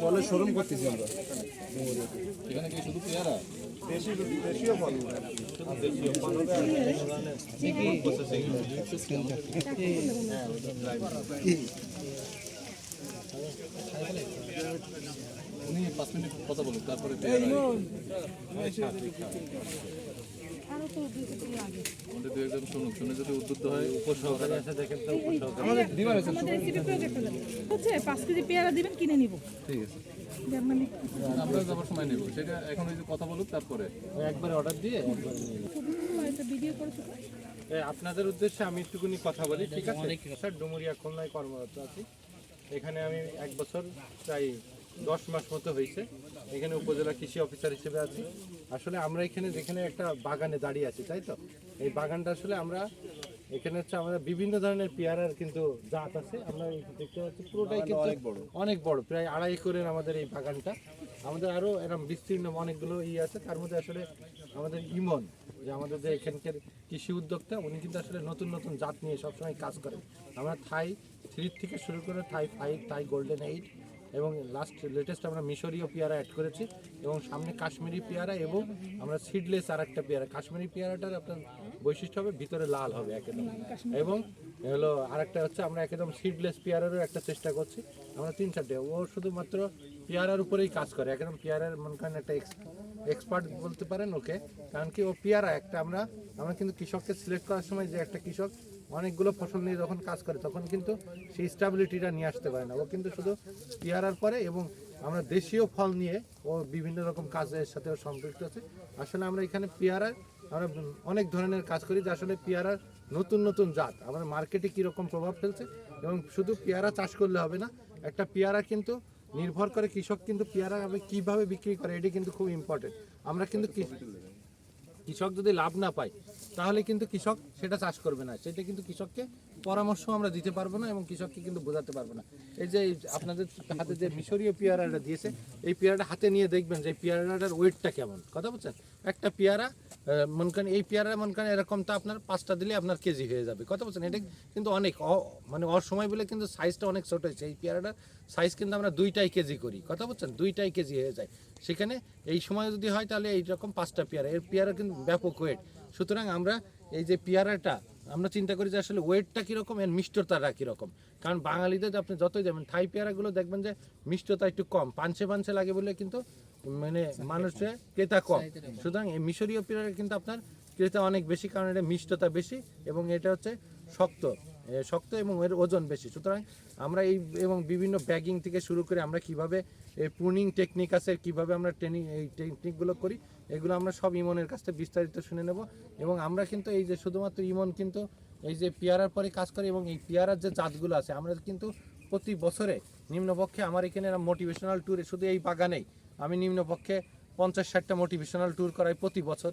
ফলের শোরুম করতেছি আমরা। এখানে কি শুধু পেয়ারা? দেশি দেশীয় ফল। উনি পাঁচ মিনিট কথা বলুন তারপরে আমাদের দু একজন শুনুক শুনে যদি উদ্বুদ্ধ হয় উপসহকারী আছে দেখেন তো আমাদের রেসিপি প্রজেক্ট হচ্ছে পাঁচ কেজি পেয়ারা দিবেন কিনে নিব। ঠিক আছে। জার্মানি আমরা যাবার সময় নেব। সেটা এখন ওই যে কথা বলুক তারপরে। একবারে অর্ডার দিয়ে ভিডিও করেছ আপনাদের উদ্দেশ্যে আমি একটুকুনি কথা বলি ঠিক আছে? স্যার ডুমুরিয়া খুলনায় কর্মরত আছি। এখানে আমি এক বছর প্রায় দশ মাস মতো হয়েছে। এখানে উপজেলা কৃষি অফিসার হিসেবে আছি। আসলে আমরা এখানে যেখানে একটা বাগানে দাঁড়িয়ে আছি তাই তো? এই বাগানটা আসলে আমরা এখানে হচ্ছে আমাদের বিভিন্ন ধরনের পেয়ারার কিন্তু জাত আছে। আমরা দেখতে পাচ্ছি পুরোটাই কিন্তু অনেক বড়। অনেক বড় প্রায় আড়াই একরের আমাদের এই বাগানটা। আমাদের আরও এরকম বিস্তীর্ণ অনেকগুলো ই আছে তার মধ্যে আসলে আমাদের ইমন যে আমাদের যে এখানকার কৃষি উদ্যোক্তা উনি কিন্তু আসলে নতুন নতুন জাত নিয়ে সবসময় কাজ করেন। আমরা থাই থ্রি থেকে শুরু করে Thai five Thai golden eight এবং লাস্ট লেটেস্ট আমরা মিশরীয় পেয়ারা অ্যাড করেছি এবং সামনে কাশ্মীরি পেয়ারা এবং আমরা সিডলেস আর একটা পেয়ারা। কাশ্মীরি পেয়ারাটার আপনার বৈশিষ্ট্য হবে ভিতরে লাল হবে একদম। এবং হলো আরেকটা হচ্ছে আমরা একদম সিডলেস পেয়ারারও একটা চেষ্টা করছি। আমরা তিন চারটে ও শুধুমাত্র পেয়ারার উপরেই কাজ করে একদম পেয়ারার মনে করেন একটা এক্সপার্ট বলতে পারেন ওকে। কারণ কি ও পেয়ারা একটা, আমরা আমরা কিন্তু কৃষককে সিলেক্ট করার সময় যে একটা কৃষক অনেকগুলো ফসল নিয়ে যখন কাজ করে, তখন কিন্তু সেই স্টাবিলিটিটা নিয়ে আসতে পারে না। ও কিন্তু শুধু পেয়ারার পরে এবং আমরা দেশীয় ফল নিয়ে ও বিভিন্ন রকম কাজের সাথে ও সম্পৃক্ত আছে। আসলে আমরা এখানে পেয়ারার আমরা অনেক ধরনের কাজ করি, যে আসলে পেয়ারার নতুন নতুন জাত। আমাদের মার্কেটে কীরকম প্রভাব ফেলছে এবং শুধু পেয়ারা চাষ করলে হবে না, একটা পেয়ারা কিন্তু নির্ভর করে কৃষক কিন্তু পেয়ারা কীভাবে বিক্রি করে, এটি কিন্তু খুব ইম্পর্টেন্ট আমরা কিন্তু কৃষক যদি লাভ না পাই তাহলে কিন্তু কৃষক সেটা চাষ করবে না। সেটা কিন্তু কৃষককে পরামর্শ আমরা দিতে পারব না এবং কৃষককে কিন্তু বোঝাতে পারব না। এই যে আপনাদের হাতে যে মিশরীয় পেয়ারাটা দিয়েছে, এই পেয়ারাটা হাতে নিয়ে দেখবেন যে পেয়ারাটার ওয়েটটা কেমন। কথা বলছেন? একটা পেয়ারা মনে করেন এই পেয়ারা, মনে করেন এরকম এরকমটা আপনার পাঁচটা দিলে আপনার কেজি হয়ে যাবে। কথা বলছেন? এটা কিন্তু অনেক মানে অসময় বলে কিন্তু সাইজটা অনেক ছোট হয়েছে। এই পেয়ারাটার সাইজ কিন্তু আমরা দুইটাই কেজি করি। কথা বলছেন? দুইটাই কেজি হয়ে যায়। সেখানে এই সময় যদি হয় তাহলে এইরকম পাঁচটা পেয়ারা। এর পেয়ারা কিন্তু ব্যাপক ওয়েট সুতরাং আমরা এই যে পেয়ারাটা, আমরা চিন্তা করি যে আসলে ওয়েটটা কীরকম, এর মিষ্টতাটা কীরকম। কারণ বাঙালিদের আপনি যতই যাবেন থাই পেয়ারাগুলো দেখবেন যে মিষ্টতা একটু কম। পাঞ্চে পাঞ্চে লাগে বলে কিন্তু মানে মানুষের ক্রেতা কম। সুতরাং এই মিশরীয় পেয়ারা কিন্তু আপনার ক্রেতা অনেক বেশি কারণ এটা মিষ্টতা বেশি এবং এটা হচ্ছে শক্ত। শক্ত এবং এর ওজন বেশি। সুতরাং আমরা এই এবং বিভিন্ন ব্যাগিং থেকে শুরু করে আমরা কীভাবে এই প্রুনিং টেকনিক আছে কীভাবে আমরা ট্রেনিং এই টেকনিকগুলো করি এগুলো আমরা সব ইমনের কাছ থেকে বিস্তারিত শুনে নেব। এবং আমরা কিন্তু এই যে শুধুমাত্র ইমন কিন্তু এই যে পেয়ারার পরে কাজ করে এবং এই পেয়ারার যে জাতগুলো আছে আমরা কিন্তু প্রতি বছরে নিম্নপক্ষে আমার এখানে মোটিভেশনাল ট্যুরে শুধু এই বাগানেই আমি নিম্নপক্ষে পঞ্চাশ ষাটটা মোটিভেশনাল ট্যুর করাই প্রতি বছর।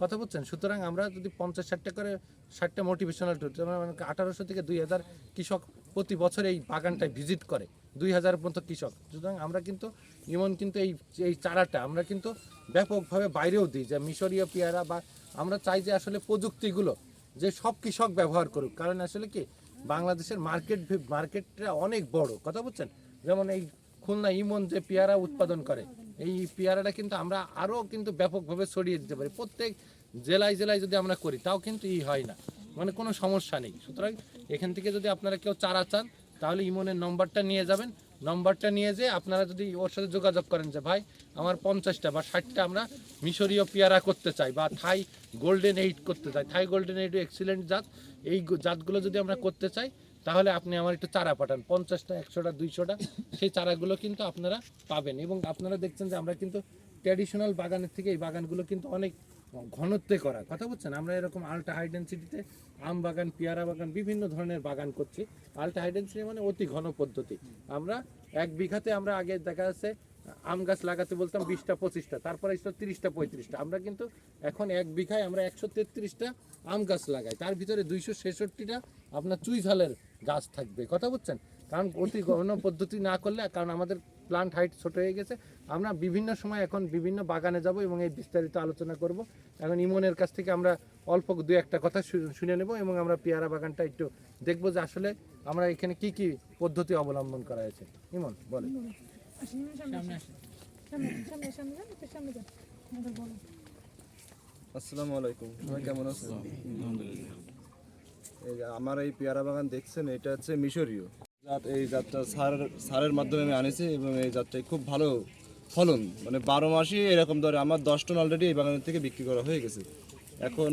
কথা বলছেন সুতরাং আমরা যদি পঞ্চাশ ষাটটা করে ষাটটা মোটিভেশনাল ট্যুর মানে আঠারোশো থেকে দুই হাজার কৃষক প্রতি বছর এই বাগানটায় ভিজিট করে, দুই হাজার মতো কৃষক। সুতরাং আমরা কিন্তু, ইমন কিন্তু এই এই চারাটা আমরা কিন্তু ব্যাপকভাবে বাইরেও দিই, যে মিশরীয় পেয়ারা বা আমরা চাই যে আসলে প্রযুক্তিগুলো, যে সব কৃষক ব্যবহার করুক। কারণ আসলে কি, বাংলাদেশের মার্কেট মার্কেটটা অনেক বড়। কথা বলছেন যেমন এই খুলনা ইমন যে পেয়ারা উৎপাদন করে এই পেয়ারাটা কিন্তু আমরা আরও কিন্তু ব্যাপকভাবে ছড়িয়ে দিতে পারি। প্রত্যেক জেলায় জেলায় যদি আমরা করি, তাও কিন্তু ই হয় না। মানে কোনো সমস্যা নেই। সুতরাং এখান থেকে যদি আপনারা কেউ চারা চান, তাহলে ইমনের নম্বরটা নিয়ে যাবেন। নম্বরটা নিয়ে যেয়ে আপনারা যদি ওর সাথে যোগাযোগ করেন যে, ভাই, আমার পঞ্চাশটা বা ষাটটা আমরা মিশরীয় পেয়ারা করতে চাই বা থাই গোল্ডেন এইট করতে চাই। থাই গোল্ডেন এইট এক্সিলেন্ট জাত। এই জাতগুলো যদি আমরা করতে চাই তাহলে আপনি আমার একটু চারা পাঠান। পঞ্চাশটা, একশোটা, দুইশোটা, সেই চারাগুলো কিন্তু আপনারা পাবেন এবং আপনারা দেখছেন যে আমরা কিন্তু ট্র্যাডিশনাল বাগানের থেকে এই বাগানগুলো কিন্তু অনেক ঘনত্বে করা। কথা বলছেন আমরা এরকম আলট্রা হাই ডেন্সিটিতে আম বাগান, পেয়ারা বাগান, বিভিন্ন ধরনের বাগান করছি। আলট্রা হাই ডেন্সিটি মানে অতি ঘন পদ্ধতি। আমরা এক বিঘাতে আমরা আগে দেখা যাচ্ছে আম গাছ লাগাতে বলতাম বিশটা, পঁচিশটা, তারপরে এসে তিরিশটা, পঁয়ত্রিশটা। আমরা কিন্তু এখন এক বিঘায় আমরা একশো তেত্রিশটা আম গাছ লাগাই। তার ভিতরে দুইশো ছেষট্টিটা আপনার চুই ঝালের গাছ থাকবে কথা বলছেন কারণ অতি গণ পদ্ধতি না করলে কারণ আমাদের প্লান্ট হাইট ছোট হয়ে গেছে। আমরা বিভিন্ন সময় এখন বিভিন্ন বাগানে যাব এবং এই বিস্তারিত আলোচনা করব। এখন ইমনের কাছ থেকে আমরা অল্প দু একটা কথা শুনে নেব এবং আমরা পেয়ারা বাগানটা একটু দেখব যে আসলে আমরা এখানে কি কি পদ্ধতি অবলম্বন করা হয়েছে। ইমন বলে আসসালামু আলাইকুম কেমন আছেন? আমার এই পেয়ারা বাগান দেখছেন, এটা হচ্ছে মিশরীয়। জাত, এই জাতটা সার, সারের মাধ্যমে আমি আনেছি এবং এই জাতটাই খুব ভালো ফলন। মানে বারো মাসই এরকম ধরে আমার দশ টন অলরেডি এই বাগানের থেকে বিক্রি করা হয়ে গেছে। এখন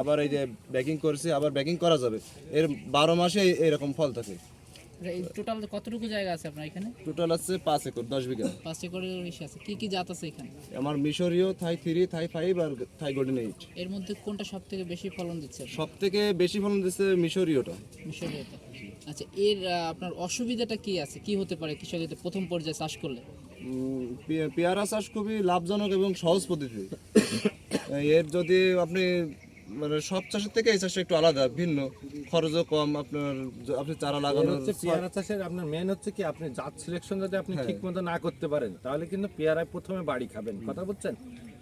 আবার এই যে ব্যাকিং করেছি, আবার ব্যাকিং করা যাবে। এর বারো মাসে এরকম ফল থাকে। টোটাল কতটুকু জায়গা আছে আপনার এখানে? টোটাল আছে পাঁচ একর দশ বিঘা। পাঁচ একরের বেশি আছে। কি কি জাত আছে এখানে? আমার মিশরীয় থাই থ্রি থাই ফাইভ আর থাই গোল্ডেন এইট এর মধ্যে কোনটা সব থেকে বেশি ফলন দিচ্ছে সব থেকে বেশি ফলন দিচ্ছে মিশরীয়টা। মিশরীয়টা। আচ্ছা এর আপনার অসুবিধাটা কি আছে? কি হতে পারে কৃষকের প্রথম পর্যায়ে চাষ করলে? পেয়ারা চাষ খুবই লাভজনক এবং সহজ পদ্ধতি। এর যদি আপনি মানে সব চাষের থেকে এই চাষটা একটু আলাদা ভিন্ন। খরচও কম আপনার আপনি চারা এর লাগানোর হচ্ছে পেয়ারা চাষের আপনার মেন হচ্ছে কি আপনি জাত সিলেকশন যদি আপনি হ্যাঁ। ঠিক মতো না করতে পারেন তাহলে কিন্তু পেয়ারায় প্রথমে বাড়ি খাবেন। কথা বুঝছেন?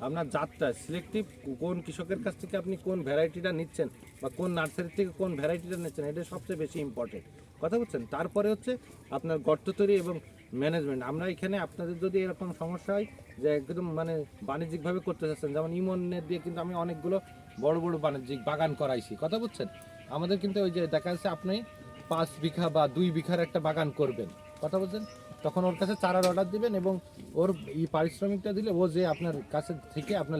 আপনার জাতটা সিলেক্টিভ কোন কৃষকের কাছ থেকে আপনি কোন ভ্যারাইটিটা নিচ্ছেন বা কোন নার্সারি থেকে কোন ভ্যারাইটিটা নিচ্ছেন এটা সবচেয়ে বেশি ইম্পর্টেন্ট কথা বুঝছেন? তারপরে হচ্ছে আপনার গর্ত তৈরি এবং ম্যানেজমেন্ট আমরা এখানে আপনাদের যদি এরকম সমস্যা হয় যে একদম মানে বাণিজ্যিকভাবে করতে চাচ্ছেন যেমন ইমনের দিয়ে কিন্তু আমি অনেকগুলো বড় বড় বাণিজ্যিক বাগান করাইছি। কথা বুঝছেন? আমাদের কিন্তু ওই যে দেখা যাচ্ছে আপনি পাঁচ বিঘা বা দুই বিঘার একটা বাগান করবেন। কথা বলছেন তখন ওর কাছে চারার অর্ডার দিবেন এবং ওর এই পারিশ্রমিকটা দিলে ও যে আপনার কাছে থেকে আপনার